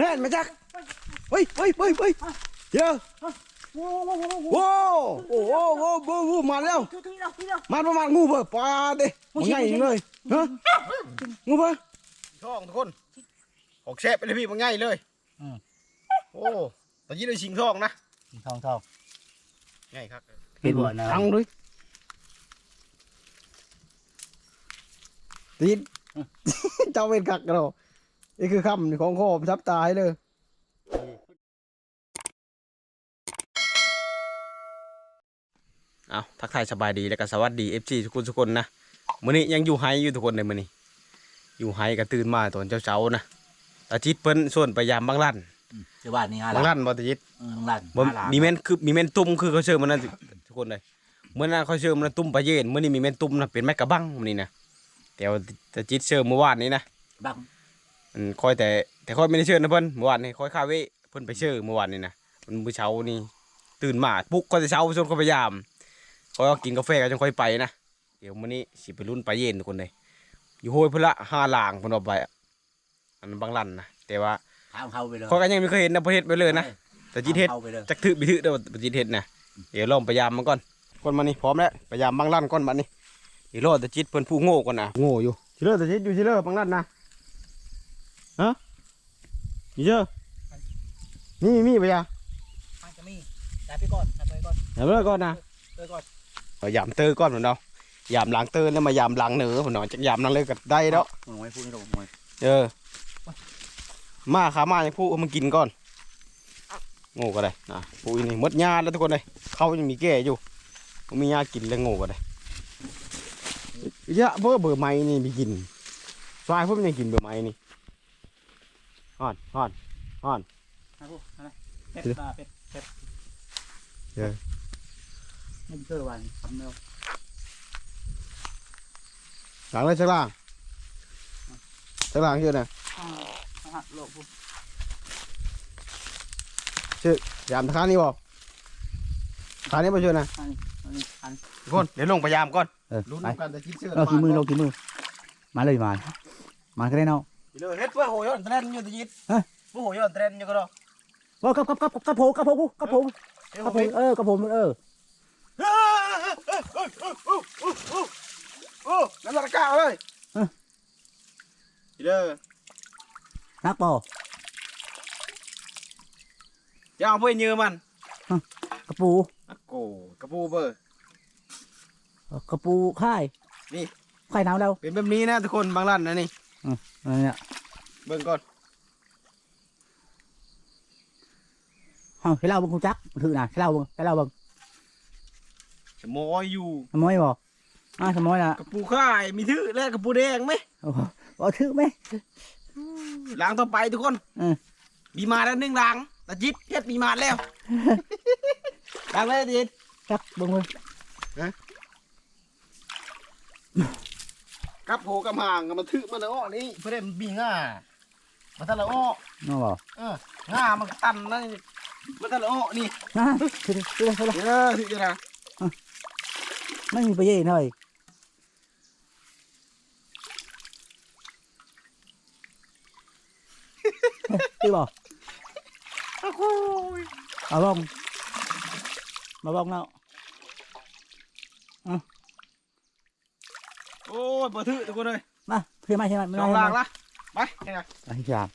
แน่นมาจักเฮ้ยเฮ้ยเฮ้ยเฮ้ยเดี๋ยวโอ้โหโอ้โหโว้โอ้โหโอ้โหโอ้โหมาแล้วทุยทุยแล้วทุยแล้วมาประมาณงูเบอร์ปลาเด้มันใหญ่เลยฮะงูเบอร์ช่องทุกคนออกแชะไปเลยพี่มันง่ายเลยโอ้ตอนนี้เลยชิงช่องนะทองทองง่ายครับเห็นบ่นะทั้งด้วยตีนเจ้าเป็นกักกันหรอ นี่คือคำของข้อผมทับตายเลยเอาทักทายสบายดีแล้วก็สวัสดี FC ทุกคนทุกคนนะมื้อนี้ยังอยู่ไฮอยู่ทุกคนเลยมื้อนี้ อยู่ไฮก็ตื่นมาตอนเช้าๆนะตาจิตเปิ้นส่วนไปยามบางลั่นเจ้าบ้านนี่ฮะบางลั่นบ่ตาจิตเออหลังบ่มีแม่นคือมีแม่นตุ้มคือเขาเชื่อมันนั่นทุกคนเลยเมื่อนั้นเขาเชื่อมันตุ้มปลาเย็นมื้อนี้มีแม่นตุ้มนะเป็นแม่กระบังมื้อนี้นะแต่ว่าตาจิตเชื่อเมื่อวานนี้นะบัง มันคอยแต่แต่คอยไม่ได้เชื่อนะเพิ่นเมื่อวานนี้คอยคาเวเพิ่นไปเชื่อเมื่อวานนี้นะมันมื้อเช้านี่ตื่นมาปลุ๊กก็จะเช้าชวนเขาพยายามคอยเอากินกาแฟกันจนค่อยไปนะเดี๋ยวมื้อนี้สิไปรุ่นปลาเย็นทุกคนเลยอยู่โฮยเพิ่นละห้าหลางเพิ่นเอาไปอะอันนั้นบางลั่นนะแต่ว่าถามเขาไปเลยคอยก็ยังไม่เคยเห็นนะประเทศไปเลยนะแต่จิตเฮ็ดถามเขาไปเลยจักถือบิถือเด้อปฏิเทศนะเดี๋ยวลองพยายามมันก่อนก่อนมานี่พร้อมแล้วพยายามบางลั่นก่อนบัดนี้เดี๋ยวรอแต่จิตเพิ่นผู้โง่ก่อนนะโง่อยู่ชิเลอร์แต่จิตอยู่ชิเลอร์บางลั่นนะ ฮะอยู่เจอนี่มีปะยามันจะมีแต่ไปก่อนแต่ไปก่อนเดี๋ยวเลิกก่อนนะไปก่อนพยายามเตอร์ก่อนเหมือนเรายามล้างเตอร์แล้วมายามล้างเหนือผมเนาะจักยามล้างเลยก็ได้แล้วมึงไม่พูดไม่ถูกมึงเออมาขามาอย่างผู้เอามันกินก่อนโง่ก็ได้นะผู้อีนี่หมดยาแล้วทุกคนเลยเขายังมีแก่อยู่มันมียากินแล้วโง่ก็ได้ยะเบอร์เบอร์ไม้นี่มีกินฝ่ายพวกมันยังกินเบอร์ไม้นี่ ฮอนฮอนฮอนนะพูดอะไรเป็ดปลาเป็ดเป็ดเดี๋ยวไม่เจอวันทำเร็วหลังเลยชักล่างชักล่างเยอะนะอ่าหักโลกพูดยามทางนี้บอกทางนี้มาช่วยนะ อันนี้อันนี้อันทุกคนเดี๋ยวลงพยายามก่อน เออลุ้นไปกันแต่คิดเชื่อเรากี่มือเรากี่มือ มาเลยมา มาก็ได้เนาะ เลยเฮ็ดเพื่อโหยอนเทรนอยู่ตะยิดฮะเพื่อโหยอนเทรนอยู่ก็ได้ว่ากับกับกับกับผมกับผมกับผมเฮ้ยกับผผมมเออกับผมเออโอ้น้ำตาลกาวเลยเด้อนักปอกย่างเพื่อเยือมันกระปูอะโกกระปูเบอร์เออกระปูค่ายนี่ ค่ายน้ำแล้วเป็นแบบนี้นะทุกคนบางร้านนะนี่ อะไรเนี่ยเบิ่งก่อนเฮาให้เล่าเบิ่งคุณจักถือน่ะให้เล่าเบิ่งให้เล่าเบิ่งสมอยอยู่ สมอยบ่อ่าสมอยน่ะกระปูข่ายมีทื่อและกระปูแดงไหมโอ้โหบ่ถือไหมล้างต่อไปทุกคนเออมีมาแล้วหนึ่งล้างตะจิตเฮ็ดมีมาแล้วล้างเลยตะจิตจักเบิ่งเบิ่ง กับโหกับห่างกับมันถือมันละอ้อนี่เพื่อนมันบีง่ามันทะละอ้อเนาะบ่เออง่ามันตันนั่นมันทะละอ้อนี่นะถือถือถือเออถือจะนะไม่มีประโยชน์เลยถือบ่โอ้โหเอาบ้องมาบ้องแล้ว โอ้ยบ่ถือทุกคนเลยมาเพื่อนมาใช่ไหมไม่สองได้ล้างละไปแค่นั้นไอ้ยาม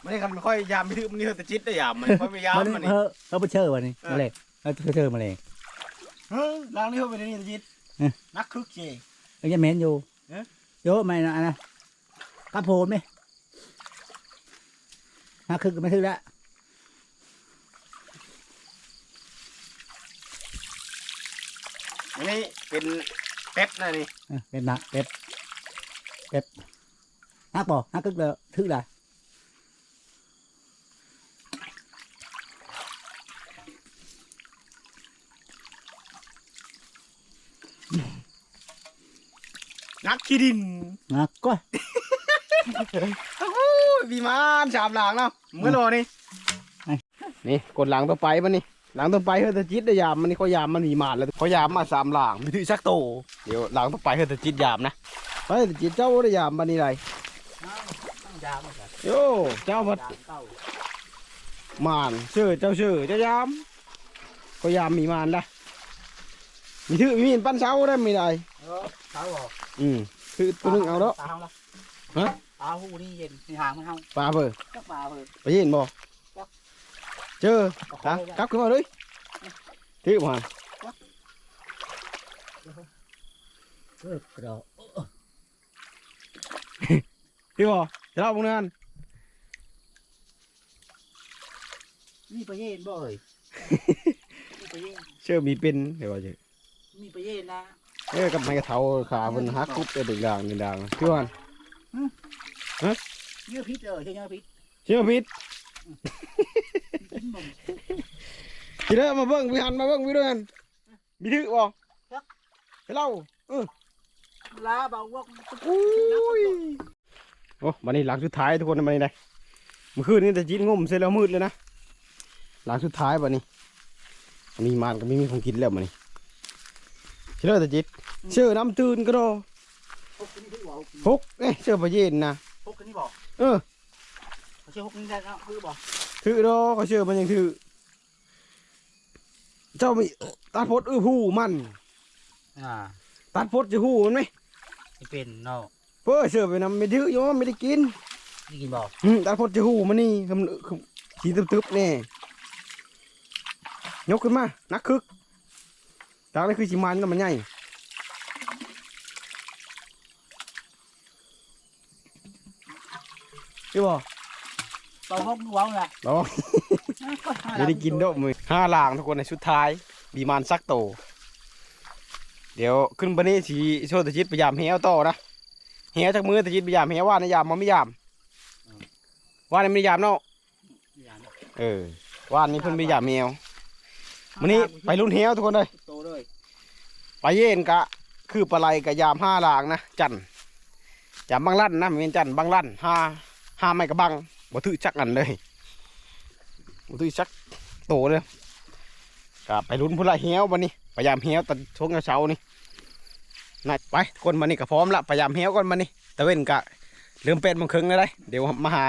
ไม่ได้กันค่อยยามไม่ถือมันนี่เถอะตะจิตได้ยามมันค่อยพยายามมันมันเอนี่อเราไปเชิญวันนี้มาเลยเราไปเชิญมาเลยเฮ้ยล้างนี่เข้าไปในนี่ตะจิตเอ๊ะนักคึกเจเอ้ยยังเหม็นอยู่เอ๊ะเยอะไหมนะอันนะกระโพนไหมน่าคึกไม่คึกแล้วอันนี้เป็น เป็ดนะนี่เออเป็นนักเป็ดเป็ดนักบ่นักคึกเลยทึกเลยนักขี้ดินนักก็โอ้โหบีมานสามหลังเนาะเมื่อโลนี่นี่กดหลังต่อไปมันนี่หลังต่อไปเฮ้ยตะจิตได้ยามมันนี่เขายามมันมีมานแล้วเขายามมาสามหลังมีถือสักโต เดี๋ยวหลังต่องไปเฮ้ยตะจิตยามนะไปจิตเจ้าได้ยามบันนี้ไรต้องยามโยเจ้าพัดยามเต้ามานชื่อเจ้าชื่อเจ้ายาม ก็ยามมีมานละมีถือมีนปั้นเช้าได้ไม่ได้เออเท้าบ่อืมคือตัวนึงเอาเนาะปลาเฮาละปลาหูนี่เย็นนี่หางมันเฮาปลาเบอร์ปลาเพิ่นไปยินบ่เจอฮะเข้ากลับขึ้นมาเลยถือมา เออกระโดดถือบ่จะเล่าพวกนั้นมีปลาเย็นบ่เอ้ยมีปลาเย็นเชื่อมีเป็นเดี๋ยวว่าจะมีปลาเย็นนะเอ้ยกับไม้กระเทาขาบนฮักคุบเด็กด่างเด็กด่างชื่อว่าเยอะพิษเออใช่เยอะพิษเชื่อพิษกินบ่มทีเด้อมาเบิ่งวิหันมาเบิ่งวิด้วยกันมีถือบ่ให้เล่าเออ ลาเบาว่าอุ้ยโอ้วันนี้หลังสุดท้ายทุกคนวันนี้ได้เมื่อคืนนี้แต่จีนงมเสร็จแล้วมืดเลยนะหลังสุดท้ายวันนี้มีมานก็ไม่มีของกินแล้ววันนี้เชื่อแต่จีดเชื่อน้ำตื่นก็รอพกนี่ถือบ่ฮกเอ้ยเชื่อปลาเย็นนะพกนี่บ่เออเขาเชื่อพกนี่ได้แล้วคือบ่ถือรอเขาเชื่อมันยังถือเจ้ามีตัดพดอื้อหูมันอ่าตัดพดจะหูมันไหม ไม่เป็นเนาะเพื่อเชื่อไปนำไม่ถือโยมไม่ได้กินนี่กินบ่อืมตัดพดจะหูมันนี่คำคำขีตึบๆแน่ยกขึ้นมานักคึกจากนั้นคือสิมันก็มันใหญ่ใช่บ่เบาห้องว้าวล่ะลองไม่ได้กินดอกมือห้าลางทุกคนในชุดท้ายบีมานซักโต เดี๋ยวขึ้นบันนี้สีโชว์ตะจิตพยายามเหี้ยวต่อนะเหี้ยวจากมือตะจิตพยายามเหี้ยวว่าในยามมันไม่ยาม ว่าในไม่ได้ยามเนาะเออว่านี่เพิ่นไม่ยามแมววันนี้ไปรุ่นเหี้ยวทุกคนเลยโตเลยไปเย็นกะ คือปลาไหลกะยามห้าลางนะจันยามบางลั่นนะเป็นจันบางลั่นห้าห้าไม่กระบังบ่ถือจักอันเลยบ่ถือจักโตเลยก็ไปลุ้นพุ่นละเหี้ยววันนี้ พยายามเหี้ยวตอนช่วงเช้านี่น่าไปคนมานี่ก็พร้อมละพยายามเหี้ยวก่อนมานี่ตะเว้นกะเริ่มเป็นโมงคึงแล้วได้เดี๋ยวมาหา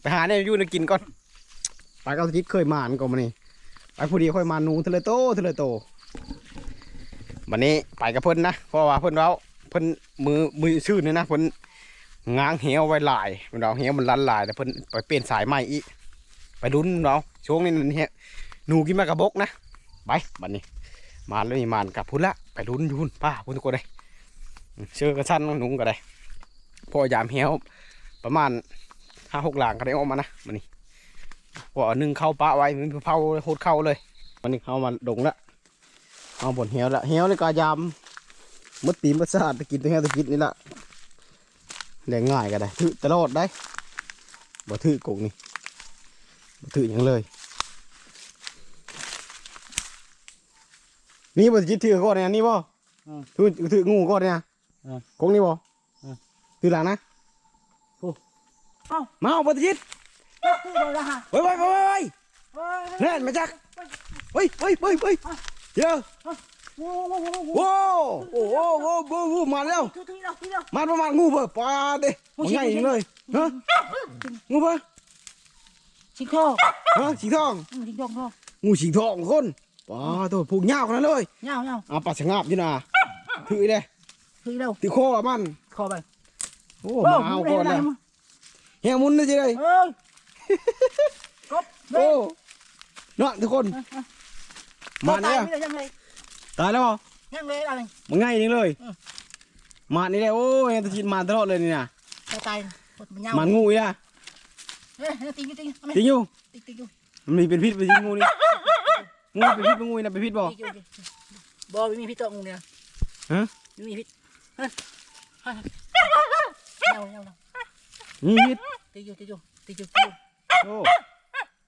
ไปหาเนี่ยยู่นกินก่อนไปเก้าทิศเคยมานก่อนมานี่ไปผู้ดีค่อยมาหนูเทเลโตเทเลโตวันนี้ไปกับเพิ่นนะเพราะว่าเพิ่นเราเพิ่นมือมือชื่อนี่นะเพิ่นง้างเหี้ยวไว้หลายเราเหี้ยวมันลันหลายแต่เพิ่นไปเปลี่ยนสายใหม่อีกไปลุ้นเราช่วงนี้นเหี้ยหนูกินมากระบกนะไปบัดนี้ มาแล้วนี่มานกับพุ่นละไปลุ้นอยูพุ่นป้าพุ่นทุกคนเลยเชื่อกระชั้นหนุ่งก็ได้พอยามเหี่ยวประมาณห้าหกหลางก็ได้ออกมานะมันนี่พอนึ่งเข้าปะไว้มันเผาโคตรเข้าเลยมันนี่เข้ามาดงละเอาบนเหี่ยวละเหี่ยวเลยก็ยามมดตีมดสะอาดตะกินตะเหี่ยวตะกินนี่ละแรงง่ายก็ได้ถือตลอดได้บ่ถือกงนี่บ่ถือหยังเลย นี่บ่จิตถือก่อนเนี่ยนี่บ่อืมถือถืองูก่อนเนี่ยอืมกงนี่บ่อืมถือหลังนะโอ้เอ้ามาเอาบ่จิตคือบ่ละฮะเฮ้ยเฮ้ยเฮ้ยเฮ้ยเล่นมาจักเฮ้ยเฮ้ยเฮ้ยเฮ้ยเดี๋ยวโอ้โหโอ้โหโว้โอ้โหโอ้โหโอ้โหมาแล้วทีทีแล้วทีแล้วมาประมาณงูเบ่ปลาเด้โอ้มันชิใหญ่จริงเลยฮะงูเบ่ชิงทองฮะสีทองอืมชิงทองทองงูสีทองคน ปลาตัวผูกยาวขนาดเลยเงาเงาอะปลาสงาบอยู่น่ะถือเด้ทีแล้วถือคอมันคอไปโอ้มาเอาก่อนเลยเฮียมุนเลยจีเลยเอ้ยกบโอ้เนาะทุกคนมาเนี่ยไม่ได้ยังไงตายแล้วเหรอยังเลยอะไรมันง่ายจริงเลยอืมมานี่แหละโอ้ยตะชินมาตลอดเลยนี่นะตายตายมันเงามันงูอีอะเฮ้ยตีอยู่ตีอยู่จริงอยู่ตีตีอยู่มันมีเป็นพิษเป็นพิษงูนี่ งูเป็นพิษเป็นงูนี่นะเป็นพิษบ่ตีอยู่บอมีพิษตัวงูเนี่ยฮะมีพิษเฮ้ยเงาเงามีพิษตีอยู่ตีอยู่ตีอยู่ตีอยู่โอ้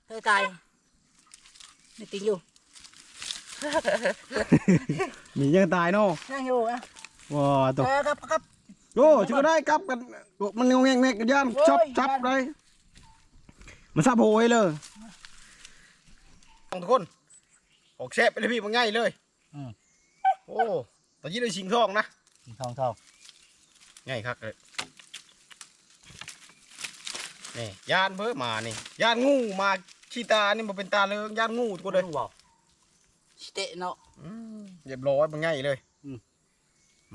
เธอตายนี่ตีอยู่มียังตายเนาะนั่งอยู่อะว้าตัวครับครับ โอ้ชิบได้กลับกันมันงงแงงแงกย่านโอ้ยชับชับเลยมันซับโหยเลย ทุกคน ออกแซ่บไปเลยพี่มันง่ายเลยโอ้ตอนนี้เลยชิงทองนะทองทองง่ายครับเลยนี่ย่านเพิ่มมานี่ย่านงูมาขี้ตานี่บ่เป็นตาเลืองย่านงูทุกคนเลยรู้บ่ชิเตะเนาะ อืมเรียบร้อยมันง่ายเลยอืม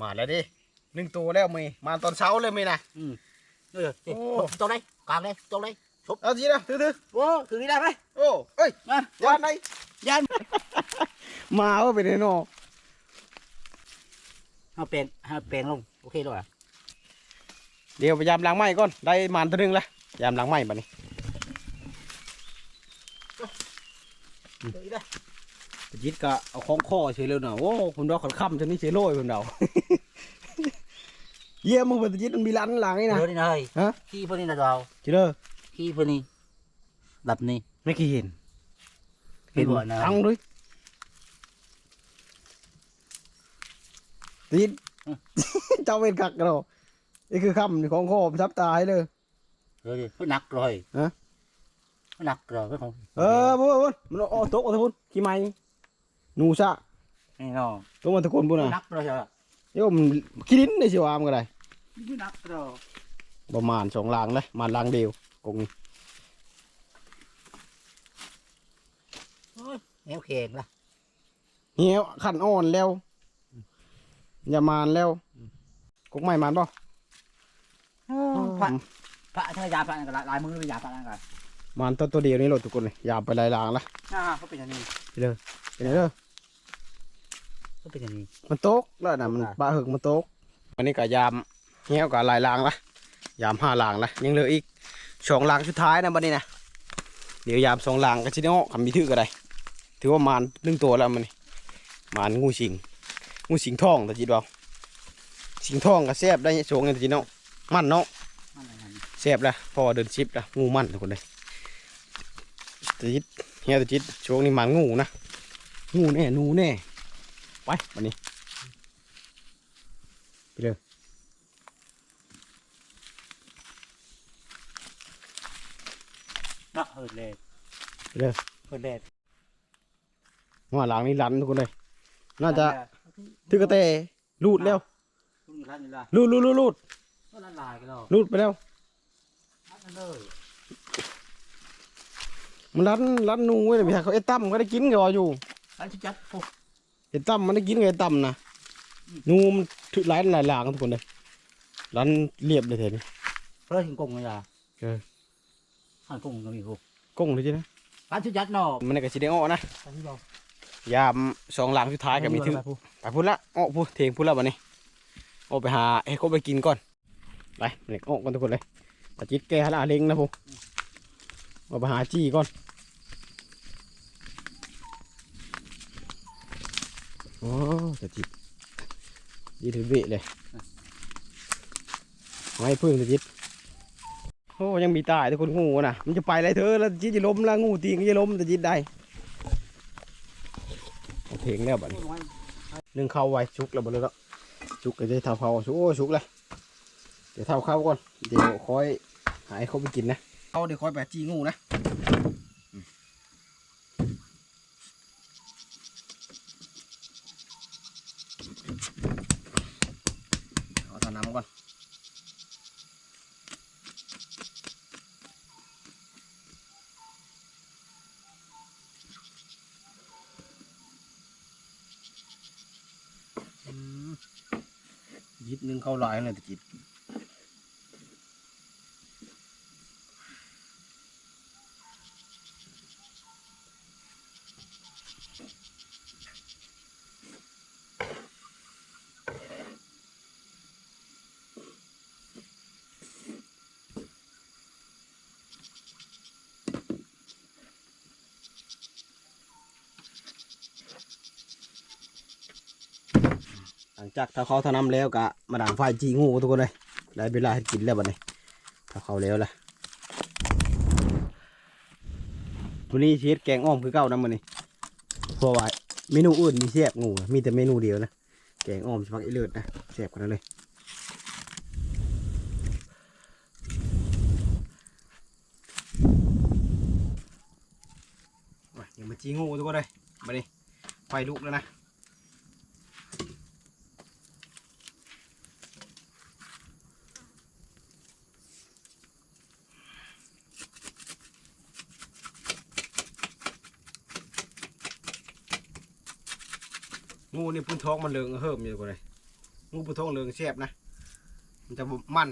มาแล้วดิหนึ่งตัวแล้วมีมาตอนเช้าเลยมีนะ อืมเออโอ้ ตรงไหนกลางไหนตรงไหนเอาทีนะถือถือโอ้ถือนี่ได้ไหมโอ้เอ้ยมาย่านไหน ยัน มาว่าเป็นไงเนาะเอาแปลงเอาแปลงลง โอเคด้วยอะเดี๋ยวพยายามล้างไม้ก่อน ได้มันตัวหนึงละพยายามล้างไม้บัดนี้เดี๋ยวอีกได้จิตก็เอาของคอเฉยเลยเนาะโอ้คุณดอกขันค่ำจนนี่เฉยโรยคุณเดา เยี่ยมมึงเป็นจิตมันมีร้านหลังนี่นะ เดี๋ยวนี่นะเฮ้ยฮะ ขี้พวกนี้นะเราเชื่อขี้พวกนี้ดับนี่ไม่เคยเห็นไม่บ่นะ ทั้งด้วย จิตเจ้าเป็นกักเรานี่คือคำของคอผมทับตายเลยเดี๋ยวดิเพื่อนักเลยฮะ เพื่อนักเลยเพื่อของเออพุ่นพุ่นมันเอาตกเอาเถอะพุ่นขี้ไม้หนูซะนี่เนาะตกมาตะโกนพุ่นเพื่อน่ะนักเลยใช่ไหมเดี๋ยวมันขี้ดินได้สิวามนก็ได้เพื่อนักเลยประมาณสองลางเลยมาลางเดียวกงแนวเข่งละเหี้ยวขันอ่อนแล้ว อย่ามานแล้วกกไม้มานป่ะพระพระถ้ายาพระนั่นก็ลายมือเป็นยาพระนั่นก็มานตัวตัวเดียวนี่โหลดทุกคนเลยอย่าไปลายลางละน่าเขาเป็นอย่างนี้เป็นไงเด้อเขาเป็นอย่างนี้มันตกแล้วนะมันปลาหึกมันตกวันนี้ก็ยามเหี้ยวกับลายลางละยามห้าลางละยังเหลืออีกสองลางสุดท้ายนะบัดนี้นะเดี๋ยวยามสองลางก็ชิโน่คำมีถือก็ได้ ถือว่ามานหนึ่งตัวแล้วมันนี่มานงูสิง งูสิงทองแต่จีดเอาสิงทองก็แซ่บได้โชงเงินจีโน่มันเนาะมันอะไรนี่แซ่บละพอเดินชิปละงูมันทุกคนเลยตะจิตเฮียตะจิตช่วงนี้มันงูนะงูแน่หนูแน่ไปวันนี้ไปเลยเนาะเฮิร์ดเลยไปเลยเฮิร์ดเลยหัวหลังนี่รันทุกคนเลยน่าจะ ถือกระเตรูดแล้วคุณอยู่ร้านนี้ละรูดรูดรูดรูดก็ละลายกันแล้วรูดไปแล้วร้านนั้นเลยมันรันรันหนูไว้เลยพี่เขาเอ็ดตั้มก็ได้กินก็ว่าอยู่ร้านชิจัดโอ้เอ็ดตั้มมันได้กินก็เอ็ดตั้มนะหนูมันถือหลายหลายหลางทุกคนเลยรันเรียบเลยเถอะนี่เพื่อถึงกงเลยอะเออร้านกงก็มีกูก้งเลยจีนะร้านชิจัดเนาะมันก็สิได้อ้อนะร้านที่เรา ยามสองหลังสุดท้ายก็มีถึงไปพุ่นละอ้อพุ่นเทงพุ่นละวันนี้ออกไปหาให้เขาไปกินก่อนไปเล็กอ้อกันทุกคนเลยตะจิตแกหาเล็งนะพุ่นออกไปหาจี้ก่อนโอ้ตะจิตยีถือเบะเลยไม่พึ่งตะจิตโอ้ยังมีตายทุกคนงูนะมันจะไปอะไรเธอแล้วจิตจะล้มแล้วงูตีก็จะล้มตะจิตได้ เอาเพลงแล้วบัดนี้นึ่งข้าวไว้ชุกแล้วบ่เลยแล้วชุกก็จะเท่าเขาชุกโอ้ชุกเลยเดี๋ยวเท่าข้าวก่อนเดี๋ยวค่อยหายเขาไปกินนะเขาเดี๋ยวค่อยไปจีงูนะอืมเอาตาน้ำก่อนอืมยิด นึงเขาหลายเลยตะจิตหลัง จากถ้าเขาทาน้ำแล้วก็มาด่างไฟจีงูทุกคนเลยได้เวลาให้กินแล้วบัดนี้ถ้าเขาแล้วล่ะวันนี้เช็ดแกงอ้อมคือเก่านะมันนี่เพราะว่าเมนูอื่นมีแซ่บงูมีแต่เมนูเดียวนะแกงอ้อมพักอีเลิศนะแซ่บกันเลยโอ้ยยังมาจีงูทุกคนเลยมาดิไฟลุกแล้วนะ งูนี่พื้นท้องมันเหลืองเฮิมอยู่กว่าเลยงูพื้นท้องเหลืองแซ่บนะ มันจะมัน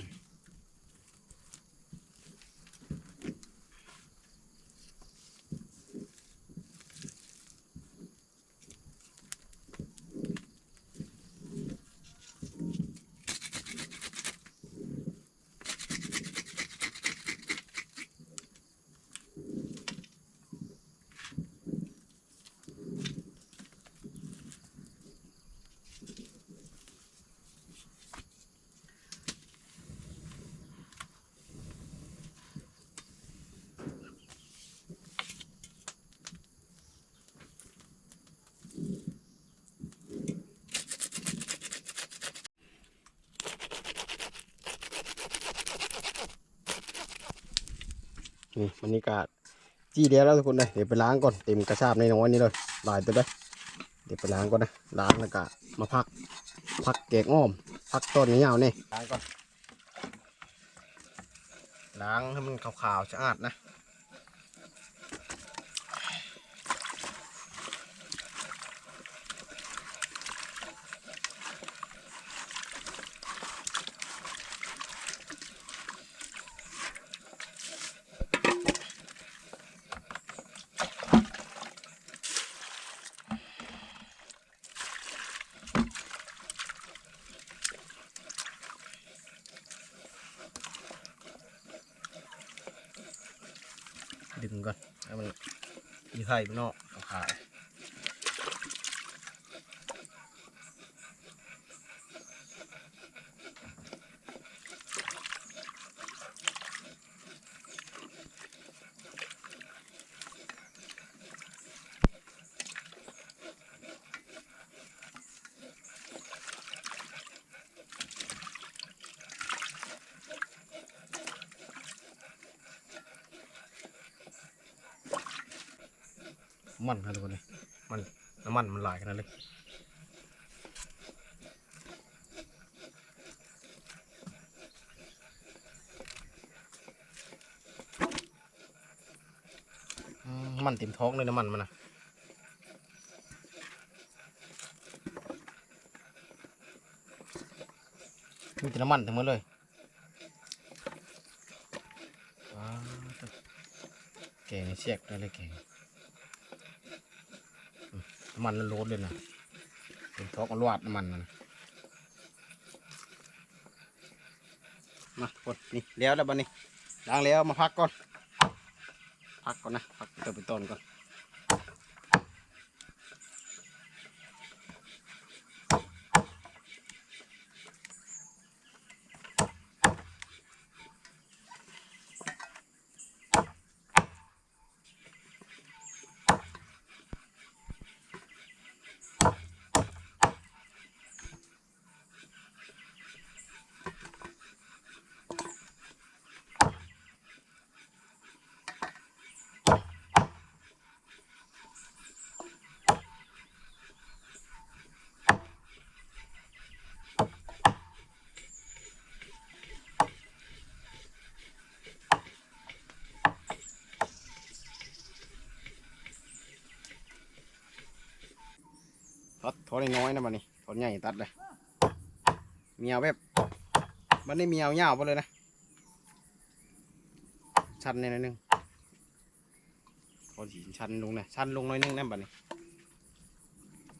นี่มันนี่กาจี้เดียวแล้วทุกคนเลยเดี๋ยวไปล้างก่อนเต็มกระชาบในน้อยนี่เลยลายตัวได้เดี๋ยวไปล้างก่อนนะล้างแล้วก็มาพักพักแกงอ้อมพักต้นนี้เอานี่ล้างก่อนล้างให้มันขาวๆสะอาดนะ ก่อนให้มันมีไข่มันนอกขาว มันครับทุกคนเลยมันน้ำมันมันหลายขนาดเลยมันเต็มท้องเลยน้ำมันมันนะมีแต่น้ำมันทั้งหมดเลยว้าวแกงเสียกได้เลยแกง มันล้นเลยนะเป็นท้องอลวดน้ำมันนะมาทุกคนนี่แล้วแล้วบันนี้ล้างแล้วมาพักก่อน พักก่อนนะ พักเติมไปต้นก่อน ตัดถอนน้อยนะบันนี้ถอนใหญ่ตัดเลยเมียวแบบมันได้เมียวเงาวไปเลยนะชันในอยนึงพอสีชันลงนะชันลงน้อยนึงนั่นบัดนี้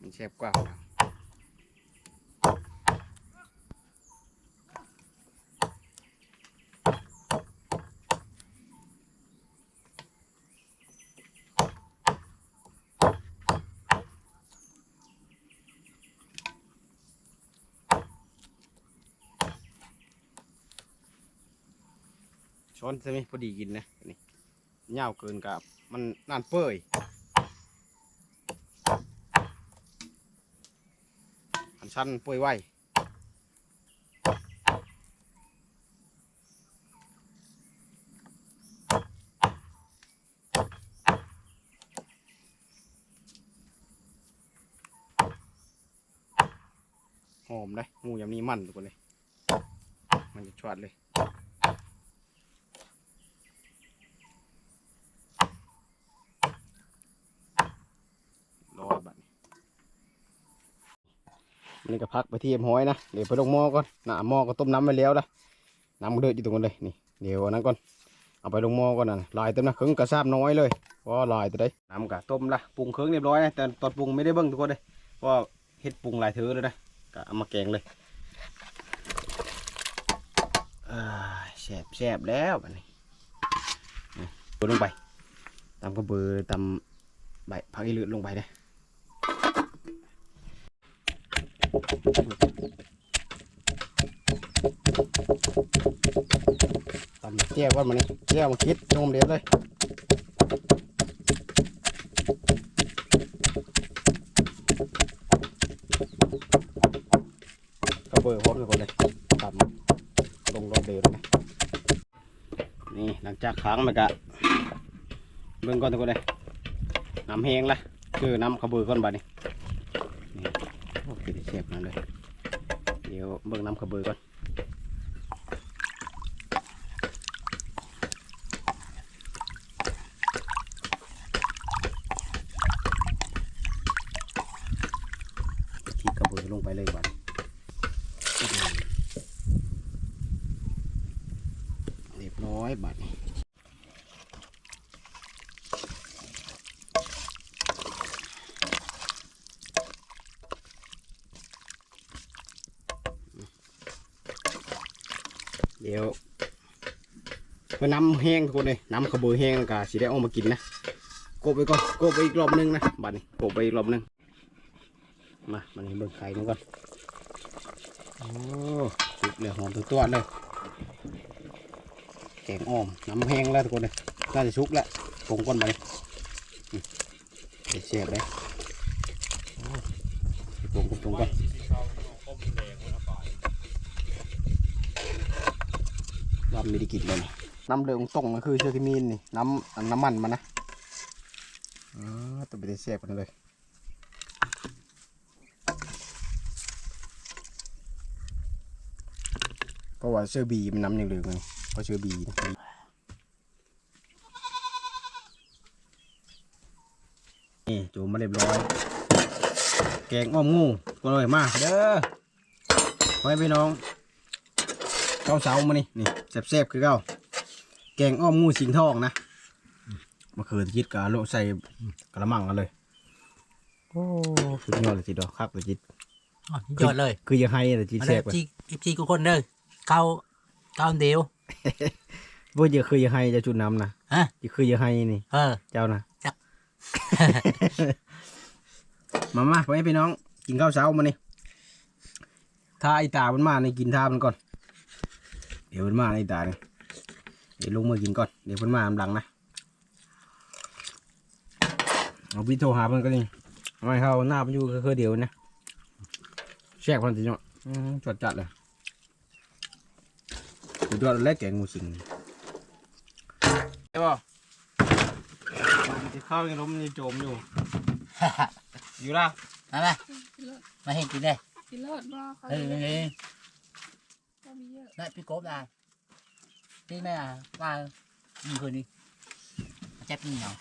มันเชฟกว่า ช้อนใช่ไหมพอดีกินนะนี่เงาวเกินกับมันนานเปื่อยอันชันเปื่อยไวหอมเลยงูยำนี้มันทุกคนเลย มันจะชวดเลยร้อยบาทนี่ นี่ก็พักไปที่เอ็มห้อยนะเดี๋ยวไปลงหม้อก่อนนะหม้อก็ต้มน้ำไว้แล้วละน้ำก็เดือดอยู่ตรงนั้นเลยนี่เดี๋ยวนั้นก่อนเอาไปลงหม้อก่อนนะลายเต็มนะเครื่องกระซาบน้อยเลยเพราะว่าลายตัวได้น้ำก็ต้มละปรุงเครื่องเรียบร้อยนะแต่ตอนปรุงไม่ได้เบิ้งทุกคนเลยเพราะว่าเฮ็ดปรุงหลายเธอเลยนะก็เอามาแกงเลยอ่าแซ่บแซ่บแล้วอันนี้ลงไปตำกระเบือตำใบผักอีเลือดลงไปเลย ตำเจียวก่อนมานี่เจียวมาคิดชมเดียวเลยกระเบือพร้อมทุกคนเลยตำลงรถเดียวเลยนะนี่หลังจากค้างมันกะเบิ่งก่อนทุกคนเลยน้ำแห้งละคือน้ำกระเบือก่อนบัดนี้นี่ โอ้คือได้เชฟนั่นเลยเดี๋ยวเบิ่งน้ำกระเบือก่อน ขีดกระเบือลงไปเลยบัดเรียบร้อยบัดนี้เดี๋ยวเมื่อน้ำแห้งทุกคนเลยน้ำกระเบือแห้งแล้วก็สีได้ออกมากินนะกบไปก่อนกบไปอีกรอบหนึงนะบัดนี้กบไปอีกรอบหนึงมามันเบิ่งไข่มันก่อนโอ้สุกเลยหอมตัวตัวเลยแกงอ้อมน้ำแห้งแล้วทุกคนเลยน่าจะสุกแล้วปรุงก่อนไปเสียบเลยโอ้ปรุงปรุงก่อนรอบไม่ได้กินเลย น้ำเหลืองส่งก็คือเชอร์กิมีนนี่น้ำน้ำมันมันนะอ๋อตัวไปได้เสียบกันเลยเพราะว่าเสื้อบีมันน้ำอย่างเหลืองเลยเพราะเสื้อบีนี่จูมาเรียบร้อย แกงอ้อมงูก็เลยมาเด้อพ่อแม่พี่น้องเก้าเสามานี่นี่แซ่บๆคือเก้า แกงอ้อมงูสิงทองนะมะเขือจิตกะโลใส่กระมังกันเลย โอ้สุดยอดเลยจิตดอกครับเลยจิตอ๋อยอดเลยคือยังให้เลยจิตมาแซ่ได้บเลยจีอีจีกูคนเด้อเก้าเก้าเดียวว่าจะคือยังให้จะจุดน้ำนะฮะจะคือยังให้นี่ เออ เจ้านะจักมามาไปพี่น้องกินข้าวเช้ามานี่ถ้าไอตามันมานี่กินท่ามันก่อน เดี๋ยวมันมาไอตาเนี่ย เดี๋ยวลงมือกินก่อน เดี๋ยวมันมาลำหลังนะ เอาพี่โทรหามันก็นี่ไม่เข้าหน้ามันอยู่คือเดียวนะแช่พันจริงเนาะอืมจดจัดเลยกูยอดแรกแกงงูสิงใช่ป่ะมันจะเข้ายังล้มยังโจมอยู่ อยู่ละนั่นแหละมาเห็นกินได้กินเลิศบ่เขาเฮ้ยจะเฮ้ยก็มีเยอะได้พี่กบได้ พี่แม่ว่ามึงคืนนี้แจ๊บนี่เหรอ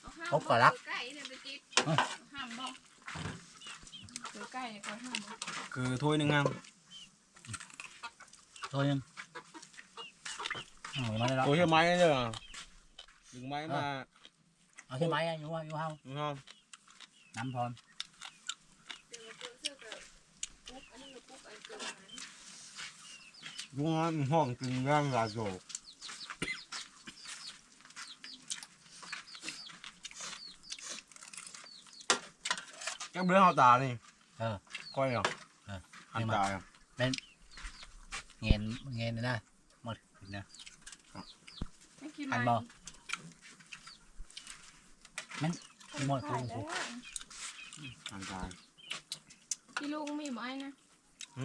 เอาห้ามเขาก็รักใกล้เนี่ยไปจิตเอ้ยห้ามบ่เดี๋ยวใกล้เนี่ยก็ห้ามบ่คือถ้วยหนึ่งงามตัวหนึ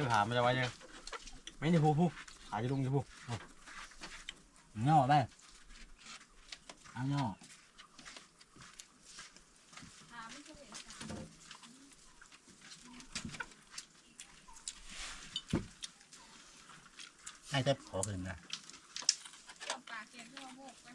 ชื่อหามันจะไว้ยังไม่ได้พูพูหาจะลุงจะพูย่อไปเอาย่อาเคยเห็นสาให้เต็บขอขึ้นนะ เอาปลาเก็บที่เราโบกไป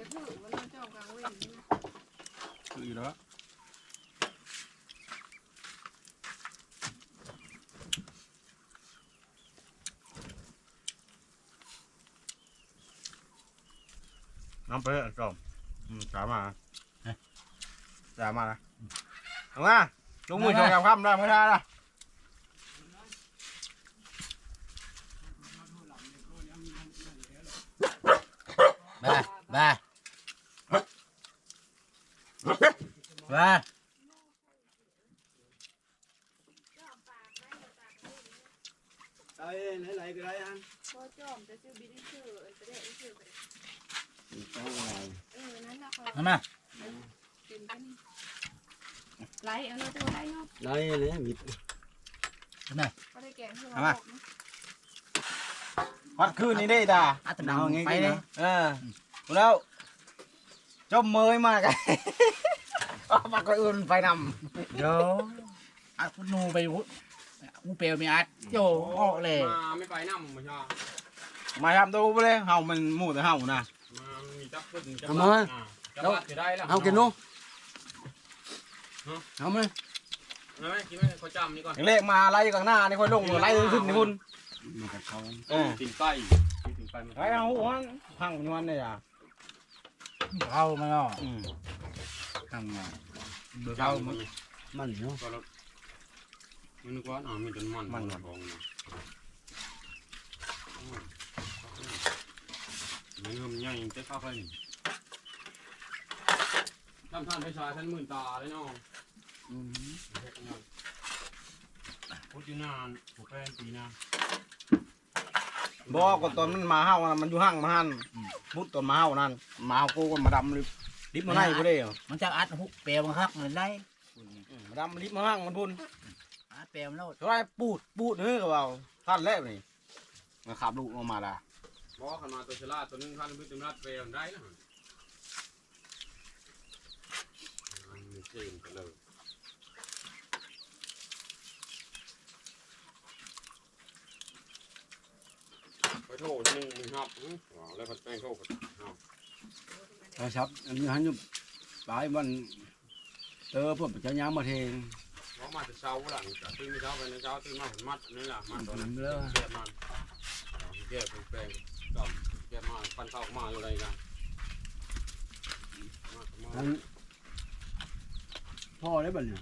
กระถือว่าเราเจ้ากลางเว้นนี่นะ คืออยู่แล้ว น้ำไปเลยจอมอืมสามมาสามมานะเอามาลงมือชงกับข้ามได้ไม่ได้ละไปไปไปไอ้ไหนๆก็ได้อันพอจอมจะซื้อบินชื่อเออจะได้ซื้อไปเออ นั่นนะเขาเอามาเป็นกันไล่เอาเลยตัวไล่เนาะได้เลยมิดก็ได้แกงที่เอาเรามาบอกนะวัดคืนนี้ได้ด่าอัตนาไปเลยเออแล้วจมเมยมากเอาปากก็อื่นไปนเดี๋ยวอัดคุณนูไปวุกูเปลวมีอัดโยออกเลย มาไม่ไปน้ำมาชาำมาทำตัวไปเลยเฮามันหมู่แต่เฮานะ มามีจับขึ้นจับเอามาอ่จับวัดจะได้แล้วเอากินนู้ฮะเอาไหมเอาไหมกินไหมขอจำนี่ก่อนเลขมาไล่ข้างหน้านี่ค่อยลงไล่ขึ้นนี่คุณมันกับเขาเออติ่งไก่ติ่งไก่มันไอ้เอาหัวพังมันเนี่ยอะเอามาเนาะอืมทำงานเจ้ามันมันเนาะก็รถมันนึกว่าอ่ามีต้นมันมันของ นะมันเริ่มใหญ่จะเข้าไปนี่ทำท่านให้ชายท่านหมื่นตาเลยเนาะพูดอยู่นานผูกแป้นปีนานบอกว่าตอนมันมาเฮานะมันอยู่ห้างมาหันมุดตอนมาเฮานั่นมาเฮากูกันมาดำลิบลิบมาให้กูได้เหรอมันจะอัดหุบเปลวมันคักมันได้อืมมาดำลิบมาห้างมันพุ่นอัดเปลวมันโลดเท่าไรปูดปูดเฮ้ยกับเราท่านแรกนี่มาขับลูกออกมาละ บอกขันมาตัวชลาตัวนึงท่านพึ่ตัวนัดเปรมได้นะมันเก่งกันเลยไปโทษหนึ่งมึงหับแล้วก็แป้งโทษหับครับอันนี้ฮันยู่ปลายวันเออพวกจะย้ำมาเทงเพรามาจะเช้าหลังจากตื่นเช้าไปในเช้าตื่นมาผมมัดนี่แหละมัดตัวนั้นเกียมันเกียแป้ง กับเกียมาฟันเข้ามาอยู่ไรกันอันพ่อได้บ่เนี่ย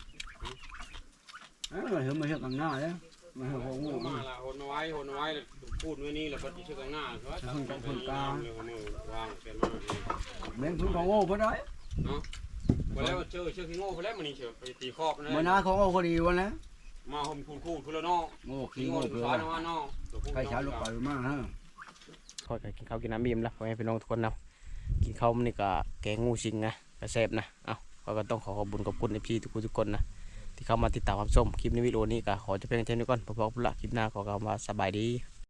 เออเห็นมาเห็นกันหน้าเลยมาเห็นของงูมาละหนไว้หนไว้พูดไว้นี่แล้วก็ที่เชื่อข้างหน้าเขาทำเป็นคนกลางมือมือวางเกียมาเม้นพื้นของงูเพิ่นได้ไปแล้วเชื่อเชื่อขี้โง่ไปแล้วมันนี่เชื่อไปตีครอบนะมื้อหน้าของงูพอดีวันนะมาห่มคูณคูณคุณละนองูขี้ขี้โง่งูถึเพิ่งนฟ้าน้องนอใครเช้าลูกไปมาฮะ ทอกินข้าวกินน้ำบีมแล้วพ่อแม่พี่น้องทุกคนนะกินข้าวมันนี่ก็แกงงูชิงนะกระแซบนะเอ้าก็ก็ต้องขอขอบคุณขอบคุณในพี่ทุกคนทุกคนนะที่เข้ามาติดตามรับชมคลิปนี้วิดีโอนี้ก็ขอจะเพียงเท่านี้ก่อนพอๆพุ่นละคลิปหน้าขอกล่าวว่าสบายดี